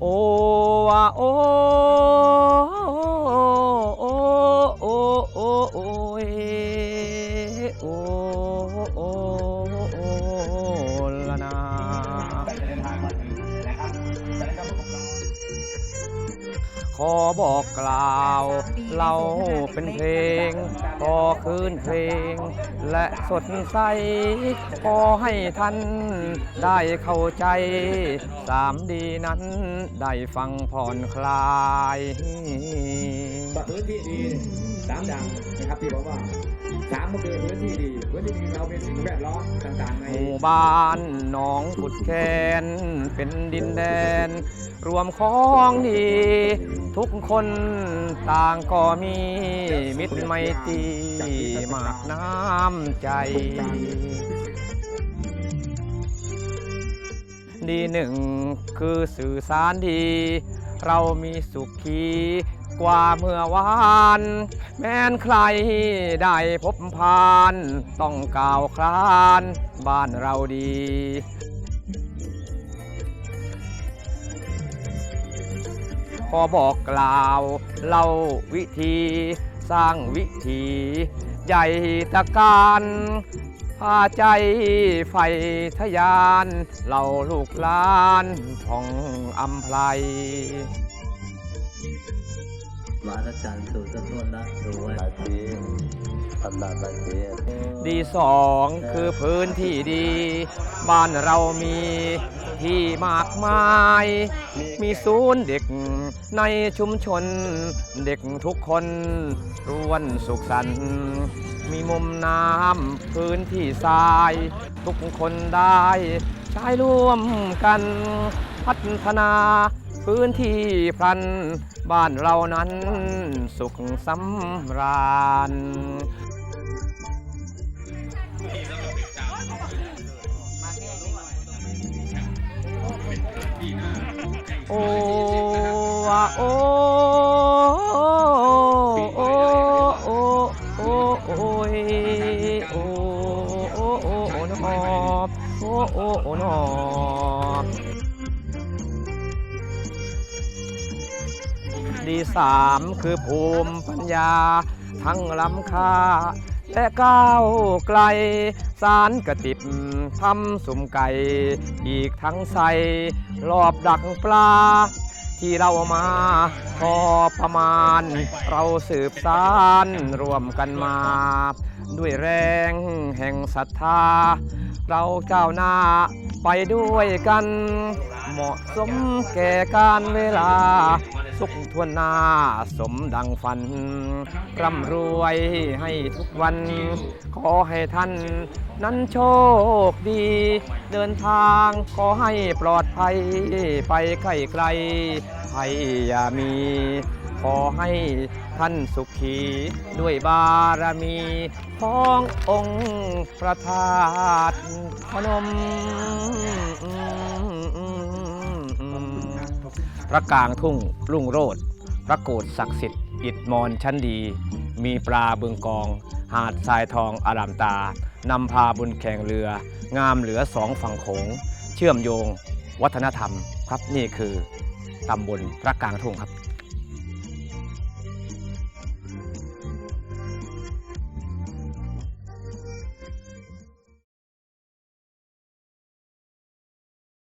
おわお ขอบอกกล่าว เราเป็นเพลง ขอคืนเพลง และสดใส ขอให้ท่านได้เข้าใจ สามดีนั้นได้ฟังผ่อนคลายพื้นที่ดี สามอย่างนะครับที่บอกว่าสามก็คือพื้นที่ดีพื้นที่ดีเราเป็นสิ่งแวดล้อมต่างๆในหมู่บ้านหนองขุดแคนเป็นดินแดน รวมของดี ทุกคนต่างก็มีมิตรไมตรีมากน้ำใจ ดีหนึ่งคือสื่อสารดี เรามีสุขี กว่าเมื่อวาน แม้นใครได้พบผ่าน ต้องกล่าวครานบ้านเราดีขอบอกกล่าวเล่าวิธี สร้างวิธีใหญ่ตะการพาใจไฟทะยานเหล่าลูกหลานผ่องอำไพล วาทจันทร์สู่ต้นต้นละรวยอาชีพทำนาบันเทียดีสองคือพื้นที่ดี บ้านเรามีที่มากมาย มีศูนย์เด็กในชุมชน เด็กทุกคนร่วนสุขสันต์มีมุมน้ำพื้นที่ทราย ทุกคนได้ ใช้ร่วมกันพัฒนา พื้นที่พลัน บ้านเรานั้นสุขสำราญโอ้วะโอ้โอ้โอ้โอ้โอ้ยโอ้โอ้โอ้โอ้นอบโอ้โอ้โอ้นอบ ดีสามคือภูมิปัญญา ทั้งล้ำค่า และก้าวไกล สารกระติบทำสุ่มไก่ อีกทั้งใสรอบดักปลา ที่เรามาพอประมาณ เราสืบสารรวมกันมา ด้วยแรงแห่งศรัทธา เราก้าหน้าไปด้วยกัน เหมาะสมแก่การเวลา สุขทวนหน้าสมดังฝัน ร่ำรวยให้ทุกวัน ขอให้ท่านนั้นโชคดี เดินทางขอให้ปลอดภัย ไปไกลไกลภัยอย่ามี ขอให้ท่านสุขี ด้วยบารมีขององค์พระธาตุพนม พระกลางทุ่งรุ่งโรดพระโกศศักดิ์สิทธิ์อิฐมอนชั้นดี มีปลาเบืองกอง หาดทรายทองอารามตานำพาบุญแข่งเรือ งามเหลือสองฝั่งโขง เชื่อมโยง วัฒนธรรมครับนี่คือตำบลพระกลางทุ่งครับ